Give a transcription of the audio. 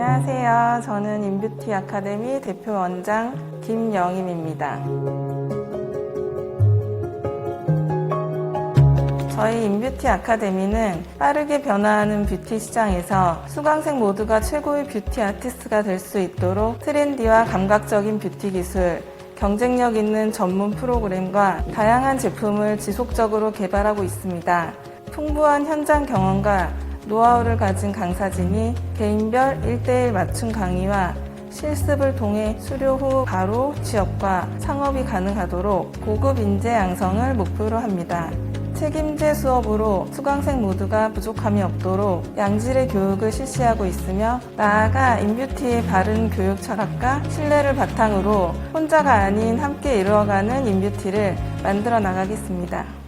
안녕하세요. 저는 인뷰티 아카데미 대표 원장 김영임입니다. 저희 인뷰티 아카데미는 빠르게 변화하는 뷰티 시장에서 수강생 모두가 최고의 뷰티 아티스트가 될 수 있도록 트렌디와 감각적인 뷰티 기술, 경쟁력 있는 전문 프로그램과 다양한 제품을 지속적으로 개발하고 있습니다. 풍부한 현장 경험과 노하우를 가진 강사진이 개인별 1대1 맞춤 강의와 실습을 통해 수료 후 바로 취업과 창업이 가능하도록 고급 인재 양성을 목표로 합니다. 책임제 수업으로 수강생 모두가 부족함이 없도록 양질의 교육을 실시하고 있으며 나아가 인뷰티의 바른 교육 철학과 신뢰를 바탕으로 혼자가 아닌 함께 이루어가는 인뷰티를 만들어 나가겠습니다.